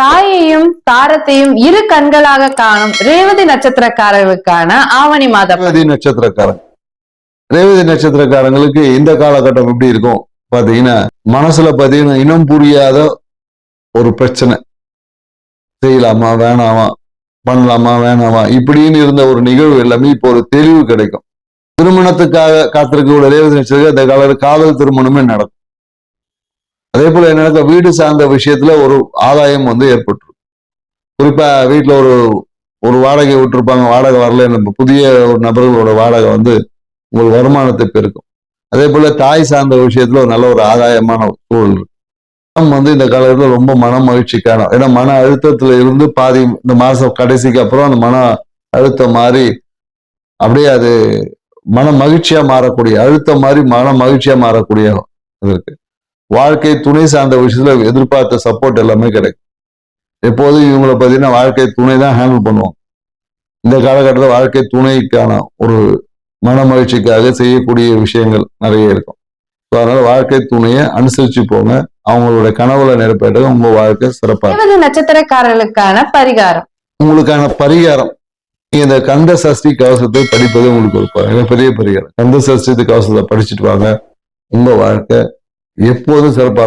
தாயையும் தாரத்தையும் இரு கண்களாக காணும் ரேவதி நட்சத்திரக்காரர்களுக்கான ஆவணி மாதம் ரேவதி நட்சத்திரக்காரன். ரேவதி நட்சத்திரக்காரங்களுக்கு இந்த காலகட்டம் எப்படி இருக்கும்? பாத்தீங்கன்னா மனசுல பாத்தீங்கன்னா இனம் புரியாத ஒரு பிரச்சனை. செய்யலாமா வேணாமா பண்ணலாமா வேணாமா இப்படின்னு இருந்த ஒரு நிகழ்வு எல்லாமே இப்போ ஒரு தெளிவு கிடைக்கும். திருமணத்துக்காக காத்திருக்கக்கூடிய ரேவதி நட்சத்திரம் இந்த கால காதல் திருமணமே நடக்கும். அதே போல என்ன வீடு சார்ந்த விஷயத்துல ஒரு ஆதாயம் வந்து ஏற்பட்டுரும். குறிப்பா வீட்டுல ஒரு ஒரு வாடகை விட்டுருப்பாங்க. வாடகை வரல. நம்ம புதிய ஒரு நபர்களோட வாடகை வந்து உங்களுக்கு வருமானத்தை பெருக்கும். அதே போல தாய் சார்ந்த விஷயத்துல ஒரு நல்ல ஒரு ஆதாயமான சூழல் இருக்கு. மனம் வந்து இந்த காலத்துல ரொம்ப மன மகிழ்ச்சிக்கான ஏன்னா மன அழுத்தத்துல இருந்து பாதி இந்த மாசம் கடைசிக்கு அப்புறம் அந்த மன அழுத்தம் மாறி அப்படியே அது மன மகிழ்ச்சியா மாறக்கூடிய அழுத்தம் மாதிரி மன மகிழ்ச்சியா மாறக்கூடிய இது இருக்கு. வாழ்க்கை துணை சார்ந்த விஷயத்துல எதிர்பார்த்த சப்போர்ட் எல்லாமே கிடைக்கும். எப்போதும் இவங்களை பார்த்தீங்கன்னா வாழ்க்கை துணை தான் ஹேண்டில் பண்ணுவோம் இந்த காலகட்டத்தில் வாழ்க்கை துணைக்கான ஒரு மன மகிழ்ச்சிக்காக செய்யக்கூடிய விஷயங்கள் நிறைய இருக்கும். ஸோ அதனால வாழ்க்கை துணையை அனுசரிச்சு போங்க. அவங்களோட கனவுல நிறைவேற்ற உங்க வாழ்க்கை சிறப்பாக நட்சத்திரக்காரர்களுக்கான பரிகாரம். உங்களுக்கான பரிகாரம். இந்த கந்த சஷ்டி கவசத்தை படிப்பது உங்களுக்கு ஒரு ப- மிகப்பெரிய பரிகாரம். கந்த சஷ்டி கவசத்தை படிச்சுட்டு வாங்க. உங்க வாழ்க்கை எப்போதும் சிறப்பாக